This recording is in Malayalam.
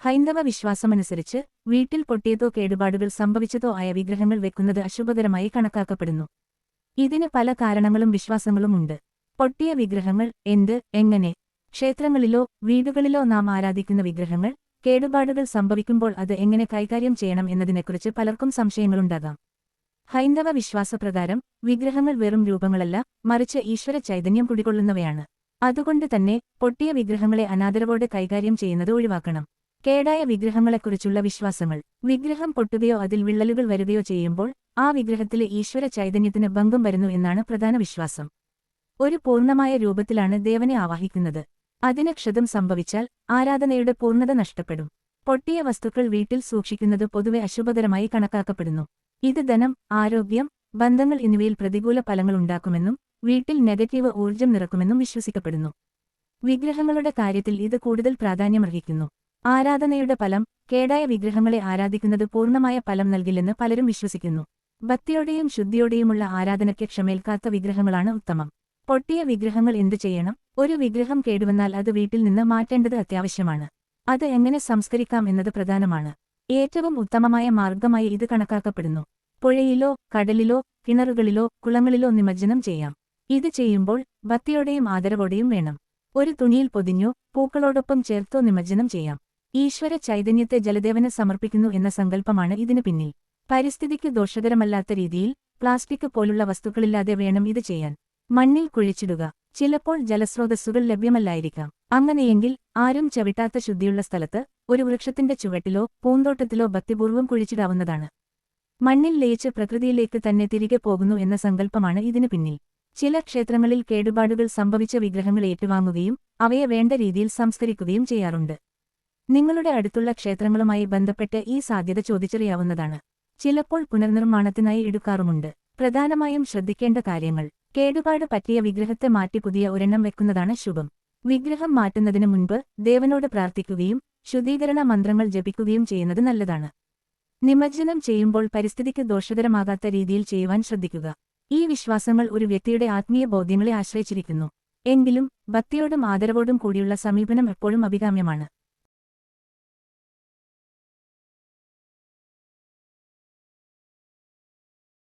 ഹൈന്ദവ വിശ്വാസമനുസരിച്ച് വീട്ടിൽ പൊട്ടിയതോ കേടുപാടുകൾ സംഭവിച്ചതോ ആയ വിഗ്രഹങ്ങൾ വെക്കുന്നത് അശുഭകരമായി കണക്കാക്കപ്പെടുന്നു. ഇതിന് പല കാരണങ്ങളും വിശ്വാസങ്ങളുമുണ്ട് പൊട്ടിയ വിഗ്രഹങ്ങൾ എന്ത് എങ്ങനെ ക്ഷേത്രങ്ങളിലോ വീടുകളിലോ നാം ആരാധിക്കുന്ന വിഗ്രഹങ്ങൾ കേടുപാടുകൾ സംഭവിക്കുമ്പോൾ അത് എങ്ങനെ കൈകാര്യം ചെയ്യണം എന്നതിനെക്കുറിച്ച് പലർക്കും സംശയങ്ങളുണ്ടാകാം. ഹൈന്ദവ വിശ്വാസപ്രകാരം വിഗ്രഹങ്ങൾ വെറും രൂപങ്ങളല്ല മറിച്ച് ഈശ്വര ചൈതന്യം കുടികൊള്ളുന്നവയാണ്. അതുകൊണ്ട് തന്നെ പൊട്ടിയ വിഗ്രഹങ്ങളെ അനാദരവോടെ കൈകാര്യം ചെയ്യുന്നത് ഒഴിവാക്കണം. കേടായ വിഗ്രഹങ്ങളെക്കുറിച്ചുള്ള വിശ്വാസങ്ങൾ. വിഗ്രഹം പൊട്ടുകയോ അതിൽ വിള്ളലുകൾ വരികയോ ചെയ്യുമ്പോൾ ആ വിഗ്രഹത്തിലെ ഈശ്വര ചൈതന്യത്തിന് ഭംഗം വരുന്നു എന്നാണ് പ്രധാന വിശ്വാസം. ഒരു പൂർണമായ രൂപത്തിലാണ് ദേവനെ ആവാഹിക്കുന്നത്. അതിന് ക്ഷതം സംഭവിച്ചാൽ ആരാധനയുടെ പൂർണത നഷ്ടപ്പെടും. പൊട്ടിയ വസ്തുക്കൾ വീട്ടിൽ സൂക്ഷിക്കുന്നത് പൊതുവെ അശുഭകരമായി കണക്കാക്കപ്പെടുന്നു. ഇത് ധനം ആരോഗ്യം ബന്ധങ്ങൾ എന്നിവയിൽ പ്രതികൂല ഫലങ്ങൾ ഉണ്ടാക്കുമെന്നും വീട്ടിൽ നെഗറ്റീവ് ഊർജം നിറക്കുമെന്നും വിശ്വസിക്കപ്പെടുന്നു. വിഗ്രഹങ്ങളുടെ കാര്യത്തിൽ ഇത് കൂടുതൽ പ്രാധാന്യമർഹിക്കുന്നു. ആരാധനയുടെ ഫലം കേടായ വിഗ്രഹങ്ങളെ ആരാധിക്കുന്നത് പൂർണമായ ഫലം നൽകില്ലെന്ന് പലരും വിശ്വസിക്കുന്നു. ഭക്തിയോടെയും ശുദ്ധിയോടെയുമുള്ള ആരാധനയ്ക്ക് ക്ഷമേൽക്കാത്ത വിഗ്രഹങ്ങളാണ് ഉത്തമം. പൊട്ടിയ വിഗ്രഹങ്ങൾ എന്തു ചെയ്യണം? ഒരു വിഗ്രഹം കേടുവന്നാൽ അത് വീട്ടിൽ നിന്ന് മാറ്റേണ്ടത് അത്യാവശ്യമാണ്. അത് എങ്ങനെ സംസ്കരിക്കാം എന്നത് പ്രധാനമാണ്. ഏറ്റവും ഉത്തമമായ മാർഗമായി ഇത് കണക്കാക്കപ്പെടുന്നു. പുഴയിലോ കടലിലോ കിണറുകളിലോ കുളങ്ങളിലോ നിമജ്ജനം ചെയ്യാം. ഇത് ചെയ്യുമ്പോൾ ഭക്തിയോടെയും ആദരവോടെയും വേണം. ഒരു തുണിയിൽ പൊതിഞ്ഞോ പൂക്കളോടൊപ്പം ചേർത്തോ നിമജ്ജനം ചെയ്യാം. ഈശ്വര ചൈതന്യത്തെ ജലദേവന് സമർപ്പിക്കുന്നു എന്ന സങ്കല്പമാണ് ഇതിനു പിന്നിൽ. പരിസ്ഥിതിക്ക് ദോഷകരമല്ലാത്ത രീതിയിൽ പ്ലാസ്റ്റിക് പോലുള്ള വസ്തുക്കളില്ലാതെ വേണം ഇത് ചെയ്യാൻ. മണ്ണിൽ കുഴിച്ചിടുക. ചിലപ്പോൾ ജലസ്രോതസ്സുകൾ ലഭ്യമല്ലായിരിക്കാം. അങ്ങനെയെങ്കിൽ ആരും ചവിട്ടാത്ത ശുദ്ധിയുള്ള സ്ഥലത്ത് ഒരു വൃക്ഷത്തിന്റെ ചുവട്ടിലോ പൂന്തോട്ടത്തിലോ ഭക്തിപൂർവം കുഴിച്ചിടാവുന്നതാണ്. മണ്ണിൽ ലയിച്ച് പ്രകൃതിയിലേക്ക് തന്നെ തിരികെ പോകുന്നു എന്ന സങ്കല്പമാണ് ഇതിനു പിന്നിൽ. ചില ക്ഷേത്രങ്ങളിൽ കേടുപാടുകൾ സംഭവിച്ച വിഗ്രഹങ്ങൾ ഏറ്റുവാങ്ങുകയും അവയെ വേണ്ട രീതിയിൽ സംസ്കരിക്കുകയും ചെയ്യാറുണ്ട്. നിങ്ങളുടെ അടുത്തുള്ള ക്ഷേത്രങ്ങളുമായി ബന്ധപ്പെട്ട് ഈ സാധ്യത ചോദിച്ചറിയാവുന്നതാണ്. ചിലപ്പോൾ പുനർനിർമ്മാണത്തിനായി എടുക്കാറുമുണ്ട്. പ്രധാനമായും ശ്രദ്ധിക്കേണ്ട കാര്യങ്ങൾ. കേടുപാട് പറ്റിയ വിഗ്രഹത്തെ മാറ്റി പുതിയ ഒരെണ്ണം വെക്കുന്നതാണ് ശുഭം. വിഗ്രഹം മാറ്റുന്നതിന് മുൻപ് ദേവനോട് പ്രാർത്ഥിക്കുകയും ശുദ്ധീകരണ മന്ത്രങ്ങൾ ജപിക്കുകയും ചെയ്യുന്നത് നല്ലതാണ്. നിമജ്ജനം ചെയ്യുമ്പോൾ പരിസ്ഥിതിക്ക് ദോഷകരമാകാത്ത രീതിയിൽ ചെയ്യുവാൻ ശ്രദ്ധിക്കുക. ഈ വിശ്വാസങ്ങൾ ഒരു വ്യക്തിയുടെ ആത്മീയ ബോധ്യങ്ങളെ ആശ്രയിച്ചിരിക്കുന്നു. എങ്കിലും ഭക്തിയോടും ആദരവോടും കൂടിയുള്ള സമീപനം എപ്പോഴും അഭികാമ്യമാണ്.